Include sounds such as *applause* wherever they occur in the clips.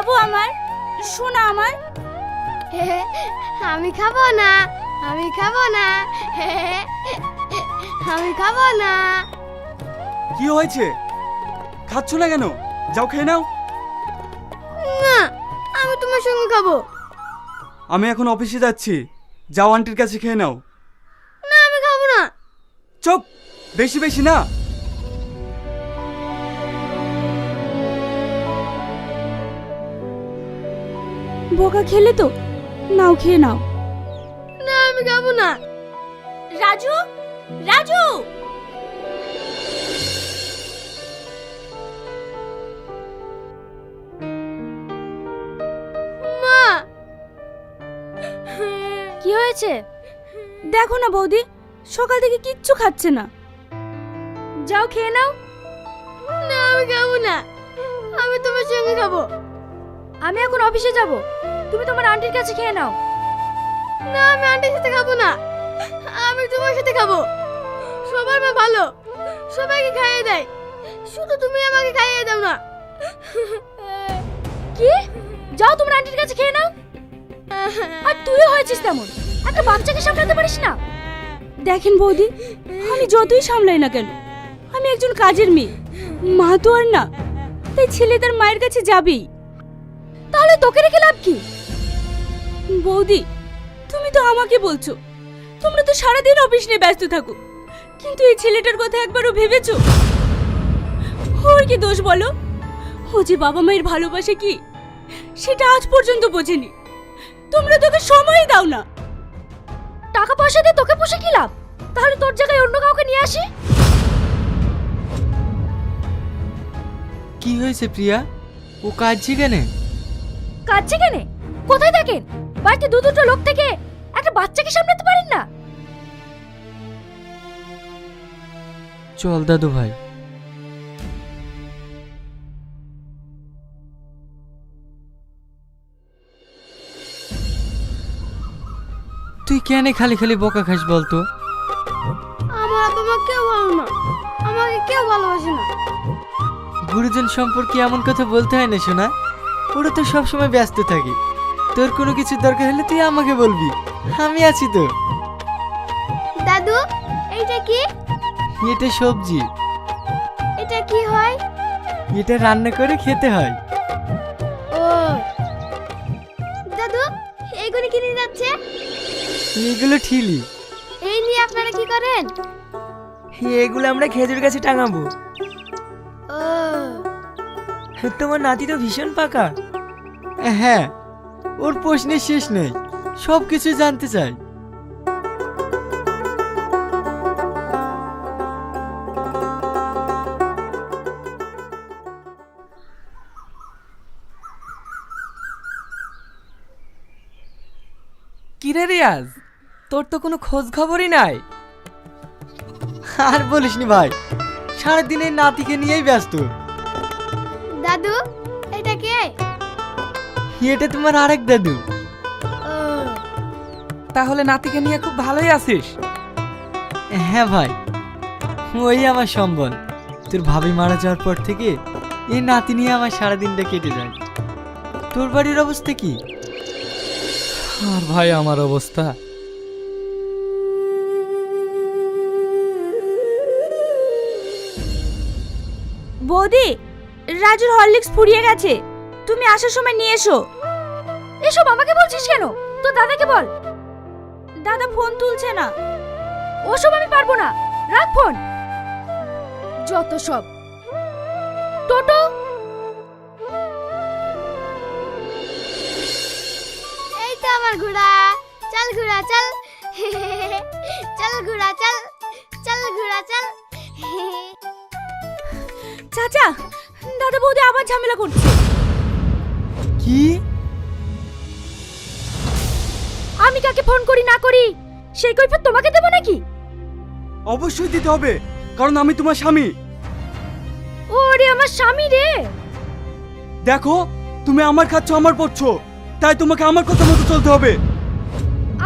বাবু আমার? শোনা আমার। আমি খাব না আমি খাব না। আমি খাব না। কি হয়েছে? খাচ্ছ না কেন? যাও খেয়ে নাও। না আমি তোমার সঙ্গে খাব। আমি এখন অফিসে যাচ্ছি। যাও আন্টির কাছে খেয়ে নাও। না আমি খাব না। চুপ! বেশি বেশি না। বোকা খেলে তো। নাও খেয়ে নাও। না আমি খাব না। রাজু রাজু! মা! কি হয়েছে? দেখো না বৌদি সকাল থেকে কিচ্ছু খাচ্ছে না। যাও খেয়ে নাও। না আমি খাব না। আমি তোমার সঙ্গে খাব। আমি এখন অফিসে যাব। তুমি তোমার আন্টির কাছে খেয়ে নাও। না আমি আন্টির সাথে খাব না। আমি তোমার সাথে খাব। সবার মা ভালো। সবাইকে খাইয়ে দেয়। শুধু তুমি আমাকে খাইয়ে দাও না। কি? যাও তোমার আন্টির কাছে খেয়ে নাও। আর তুইও হয়েছিস তেমন। একটা বাচ্চাকে সামলাতে পারিস না। দেখেন বৌদি আমি যতই সামলাই না কেন আমি একজন কাজের মেয়ে। মা তো আর না। তাই ছেলে তার মায়ের কাছে যাবেই। তাহলে তোকে রেখে লাভ কি? বৌদি, তুমি তো আমাকে বলছো। তোমরা তো সারাদিন অফিস নিয়ে ব্যস্ত থাকো। কিন্তু এই ছেলেটার কথা একবারও ভেবেছো? ওর কি দোষ বলো? ও যে বাবা মায়ের ভালোবাসে কি, সেটা আজ পর্যন্ত বোঝেনি। তোমরা তোকে সময় দাও না। টাকা পয়সা দিয়ে তোকে পুষে কি লাভ? তাহলে তোর জায়গায় অন্য কাউকে নিয়ে আসি? কি হয়েছে প্রিয়া? ও কাঁদছে কেন? কাঁদছে কেন? কোথায় থাকেন? বাড়িতে দু দুটো লোক থেকে একটা বাচ্চাকে সামলাতে পারেন না? চল দাদু ভাই। তুই কেন খালি খালি বোকা খাস বলতো? আমার বাবা মা কেউ ভালো না। আমাকে কেউ ভালোবাসে না। গুরুজন সম্পর্কে এমন কথা বলতে হয় না শোনা ওরা তো সবসময় ব্যস্ত থাকে। তোর কোনো কিছু দরকার হলে তুই আমাকে বলবি। আমি আছি তো। দাদু এইটা কি? এটা সবজি। এটা কি হয়? এটা রান্না করে খেতে হয়। ও। দাদু এইগুলো কিনে যাচ্ছে? এগুলো ঠিলি। এই নিয়ে আপনারা কি করেন? এগুলো আমরা খেজুর গাছে টাঙাবো। তোমার নাতি তো ভীষণ পাকা। হ্যাঁ ওর প্রশ্নের শেষ নেই সব কিছু জানতে চাই। কিরে রিয়াজ তোর তো কোনো খোঁজ খবরই নাই। আর বলিসনি ভাই সারাদিন এই নাতিকে নিয়েই ব্যস্ত। দাদু এটা কে? এটা তোমার আরেক দাদু। তাহলে নাতিকে নিয়ে খুব ভালোই আছিস। হ্যাঁ ভাই ওই আমার সম্বল। তোর ভাবি মারা যাওয়ার পর থেকে এই নাতি নিয়ে আমার সারাদিনটা কেটে যায়। তোর বাড়ির অবস্থা কি? আর ভাই আমার অবস্থা। বৌদি রাজুর হরলিক্স ফুরিয়ে গেছে। তুমি আসার সময় নিয়ে এসো। এসব আমাকে বলছিস কেন? তোর দাদাকে বল। দাদা ফোন তুলছে না। ওসব আমি পারব না। রাখ ফোন। যত সব। টোটো। এই তো আমার ঘোড়া। চল ঘোড়া চল। চল ঘোড়া চল। চল ঘোড়া চল। চাচা দাদা বৌদি আবার ঝামেলা করছে। কি? আমি কাকে ফোন করি না করি সেই কৈফিয়ত তোমাকে দেবো নাকি? অবশ্যই দিতে হবে কারণ আমি তোমার স্বামী। ওরে আমার স্বামী রে! দেখো তুমি আমার খাচ্ছ আমার পড়ছো তাই তোমাকে আমার কথা মতো চলতে হবে।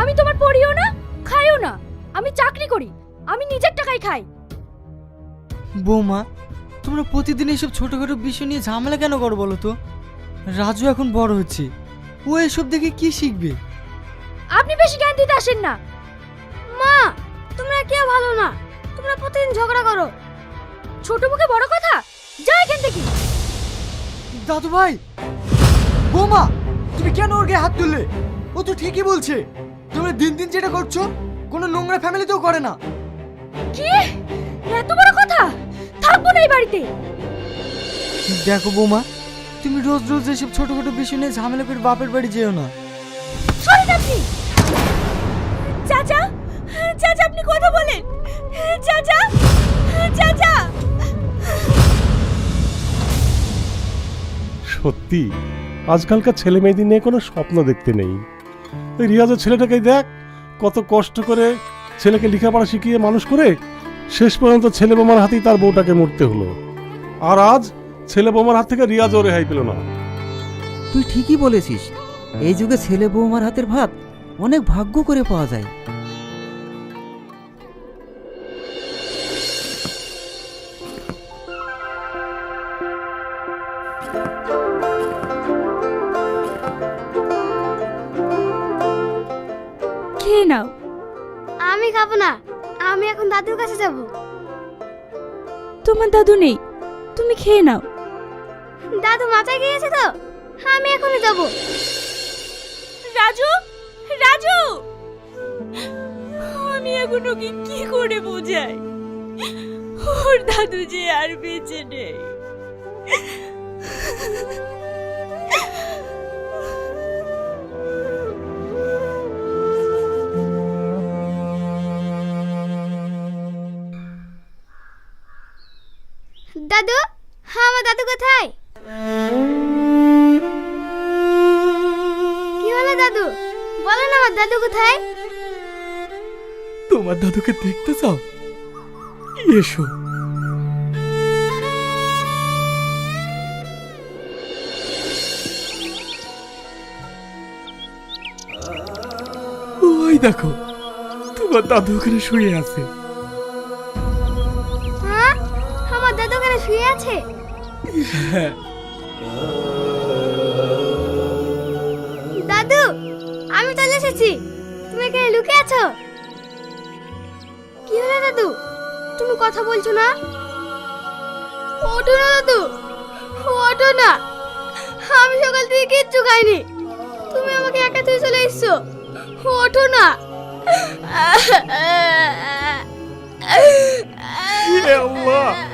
আমি তোমার পড়িও না খাইও না আমি চাকরি করি আমি নিজের টাকায় খাই। বৌমা তোমরা প্রতিদিন এইসব ছোটখাটো বিষয় নিয়ে ঝামেলা কেন করো বলো তো? রাজু এখন বড় হচ্ছে। ও এসব দেখে কি শিখবে? আপনি বেশি জ্ঞান দিতে আসেন না। মা তোমরা কেউ ভালো না। তোমরা প্রতিদিন ঝগড়া করো। ছোট মুখে বড় কথা? যা এখান থেকে। দাদু ভাই! বৌমা তুমি কেন ওর গায়ে হাত তুললে? ও তো ঠিকই বলছে। তোমরা দিন দিন যেটা করছ কোনো নোংরা ফ্যামিলিতেও করে না। কি? এত বড় কথা? থাকব না এই বাড়িতে। দেখো বৌমা তুমি রোজ রোজ এসব ছোটখাটো বিষয় নিয়ে ঝামেলা করে বাপের বাড়ি যেও না। সরেন আপনি চাচা চাচা আপনি কথা বলেন। চাচা চাচা। সত্যি আজকালকার ছেলে মেয়েদের নিয়ে কোনো স্বপ্ন দেখতে নেই। ওই রিয়াজের ছেলেটাকে দেখ কত কষ্ট করে ছেলেকে লেখাপড়া শিখিয়ে মানুষ করে শেষ পর্যন্ত ছেলে বোমার হাতেই তার বউটাকে মরতে হলো। আর আজ ছেলে বোমার হাত থেকে রিয়াজও রেহাই পেল না। তুই ঠিকই বলেছিস এই যুগে ছেলে বৌমার হাতের ভাত অনেক ভাগ্য করে পাওয়া যায়। খেয়ে নাও। আমি খাব না। আমি এখন দাদুর কাছে যাব। তোমার দাদু নেই। তুমি খেয়ে নাও। দাদু মাথায় গিয়েছে তো? আমি এখনই যাব। রাজু রাজু! আমি এখন ওকে কি করে বোঝাই? ওর দাদু যে আর বেঁচে নেই। দাদু? হ্যাঁ আমার দাদু কোথায়? কি হলো দাদু? বলো না, আমার দাদু কোথায়? তোমার দাদুকে দেখতে চাও? এসো। ওই দেখো, তোমার দাদু ওখানে শুয়ে আছে। দাদু শুয়ে আছে। দাদু, আমি চলে এসেছি। তুমি এখানে লুকিয়ে আছো? কি হলো দাদু? তুমি কথা বলছো না? ওঠো না দাদু। ওঠো না। আমি সকাল থেকে কিচ্ছু খাইনি। তুমি আমাকে একা তুই চলে এসছো। ওঠো না। আল্লাহ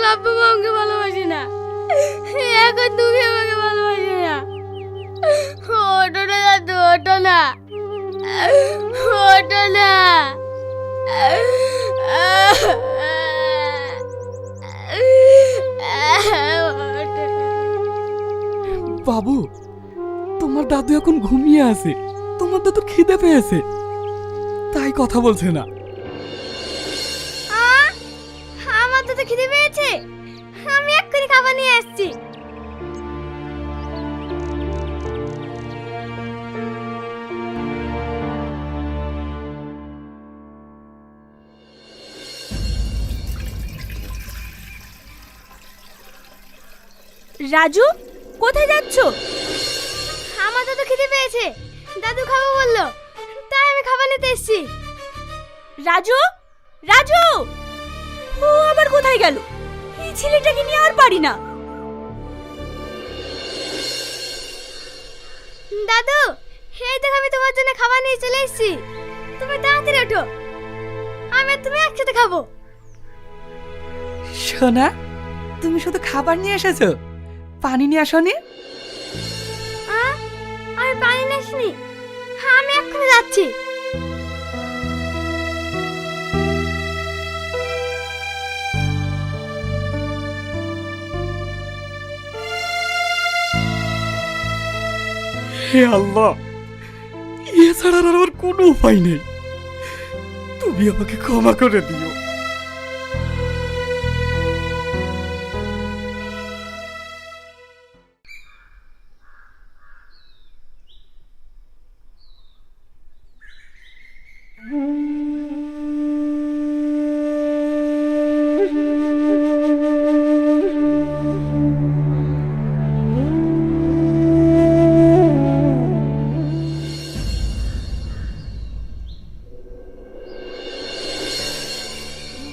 আমার আব্বু মা আমাকে ভালোবাসে না। এখন তুমি আমাকে ভালোবাসে না। ওঠো না দাদু ওঠো না। ওঠো না। বাবু, তোমার দাদু এখন ঘুমিয়ে আছে। তোমার দাদু খিদে পেয়েছে। তাই কথা বলছে না। পেয়েছে আমি এক্ষুনি খাবার নিয়ে আসছি। রাজু, কোথায় যাচ্ছো? আমার তো খিদে পেয়েছে। দাদু খাব বলল। তাই আমি খাবার নিতে এসেছি। রাজু? রাজু! ও আবার কোথায় গেল? ছেলেটাকে নিয়ে আর পারি না। দাদু এই দেখো আমি তোমার জন্য খাবার নিয়ে চলে এসেছি। তুমি তাড়াতাড়ি ওঠো। আমি তুমি একসাথে খাব। সোনা তুমি শুধু খাবার নিয়ে এসেছ? পানি নিয়ে আসনি? আমি পানি নিয়ে আসিনি। হ্যাঁ আমি এক্ষুনি যাচ্ছি। হে আল্লাহ এছাড়া আর আমার কোনো উপায় নেই। তুমি আমাকে ক্ষমা করে দিও।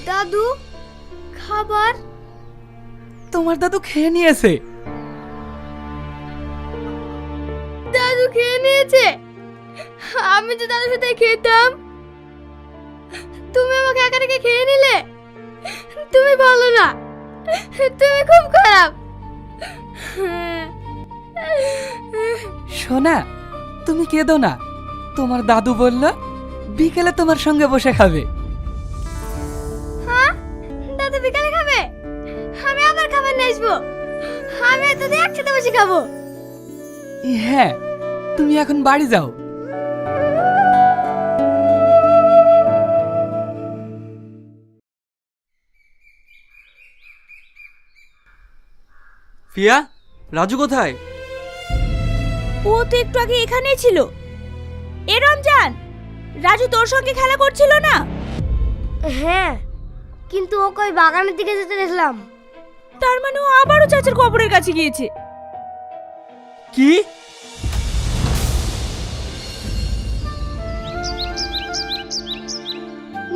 দাদু খাবার? তোমার দাদু খেয়ে নিয়েছে। দাদু খেয়ে নিয়েছে? আমি তো দাদুর সাথে খেতাম। তুমি আমাকে একা রেখে খেয়ে নিলে? তুমি ভালো না। তুমি খুব খারাপ। সোনা তুমি কেঁদো না। তোমার দাদু বলল বিকেলে তোমার সঙ্গে বসে খাবে। দাদু বিকালে খাবে? আমি আবার খাবার নিয়ে আসব। আমি দাদু একসাথে বসে খাব। হ্যাঁ তুমি এখন বাড়ি যাও। ফিয়া রাজু কোথায়? ও তো একটু আগে এখানেই ছিল। এ রমজান রাজু তোর সঙ্গে খেলা করছিল না? হ্যাঁ কিন্তু ওকে কই বাগানের দিকে যেতে দেখলাম। তার মানে ও আবারও চাচার কবরের কাছে গিয়েছে। কি?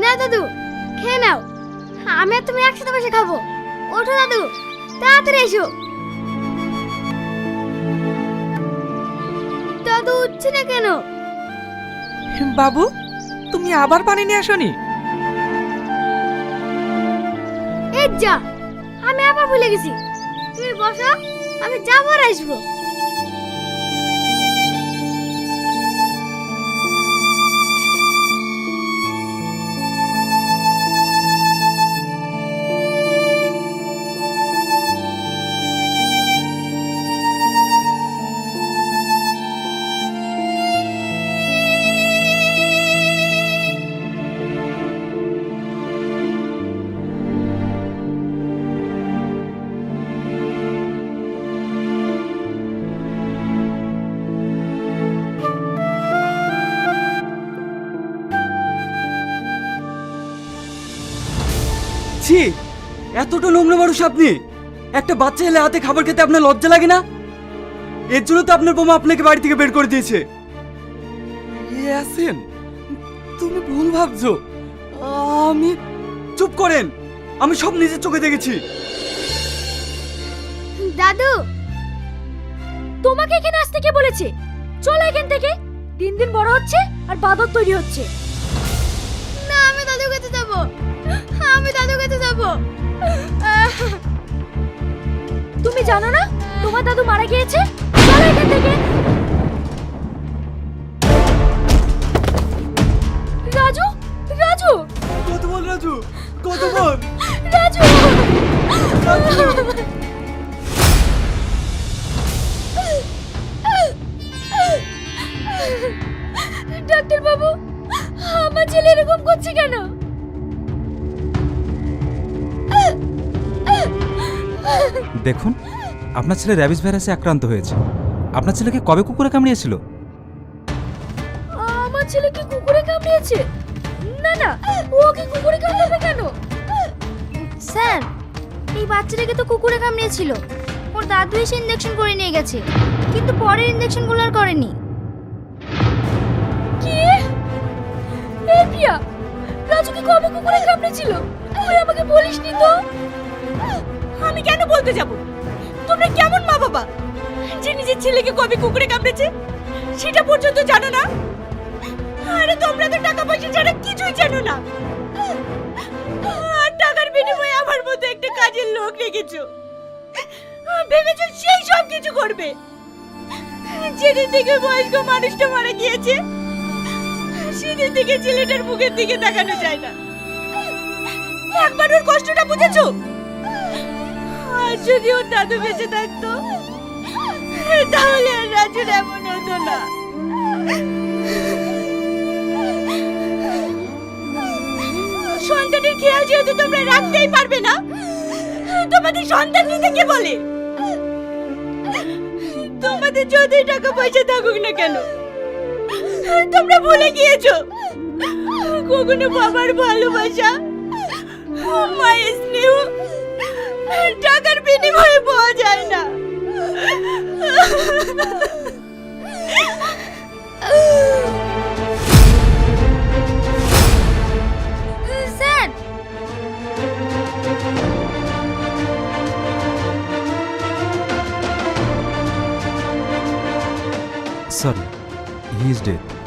না দাদু খেয়ে নাও। আমি আর তুমি একসাথে বসে খাব। ওঠো দাদু তাড়াতাড়ি এসো। দাদু উঠছে না কেন? বাবু তুমি আবার পানি নিয়ে আসনি? এই যা আমি আবার ভুলে গেছি। তুমি বসো আমি যাব আর আসব। এতটা নোংরা মানুষ আপনি? একটা বাচ্চা এলে হাতে খাবার খেতে আপনার লজ্জা লাগে না? এর জন্য তো আপনার বোমা আপনাকে বাড়ি থেকে বের করে দিয়েছে। ইয়াসিন তুমি ভুল ভাবছ। আমি চুপ করেন। আমি সব নিজের চোখে দেখেছি। দাদু তোমাকে এখানে আসতে কে বলেছে? চলো এখান থেকে। দিন দিন বড় হচ্ছে আর বাদর তৈরি হচ্ছে। না আমি দাদু কাছে যাব। আমি দাদু কাছে যাব। *laughs* তুমি জানো না? তোমার দাদু মারা গিয়েছে? চলো এখান থেকে। রাজু? রাজু? কত বল রাজু? কত বল রাজু! ডাক্তার বাবু আমার ছেলে এরকম করছে কেন? দেখুন, আপনার ছেলে র্যাবিস ভাইরাসে আক্রান্ত হয়েছে। আপনার ছেলেকে কবে কুকুরে কামড়িয়েছিল? আমার ছেলে কি কুকুরে কামড়িয়েছে? না না, ও কি কুকুরে কামড়াবে কেন? স্যার, এই বাচ্চাটাকে তো কুকুরে কামড়িয়েছিল। ওর দাদু এসে ইঞ্জেকশন করে নিয়ে গেছে, কিন্তু পরের ইঞ্জেকশনগুলো আর করেনি। কি? এ প্রিয়া, রাজু কি কবে কুকুরে কামড়েছিল? তুই আমাকে বলিসনি তো? আমি কেন বলতে যাব? তোমরা কেমন মা বাবা? যে নিজের ছেলেকে কবে কুকুরে কামড়েছে, সেটা পর্যন্ত জানো না? আরে তোমরা তো টাকা পয়সা ছাড়া কিছুই জানো না। আর টাকার বিনিময়ে আমার মতো একটা কাজের লোক রেখেছো। ভেবেছো সেই সব কিছু করবে? যেদিন থেকে বয়স্ক মানুষটা মারা গিয়েছে, সেদিন থেকে ছেলেটার মুখের দিকে তাকানো যায় না। একবার ওর কষ্টটা বুঝেছ? আর যদি ওর দাদু বেঁচে থাকতো, তাহলে আর রাজুর এমন হতো না। সন্তানের খেয়াল যেহেতু তোমরা রাখতেই পারবে না, তোমাদের সন্তান নিতে কে বলে? তোমাদের যতই টাকা পয়সা থাকুক না কেন, তোমরা ভুলে গিয়েছো। কখনো বাবার ভালোবাসা, মায়ের স্নেহ টাকার বিনিময়ে পাওয়া যায় না। Sir. Sorry he is dead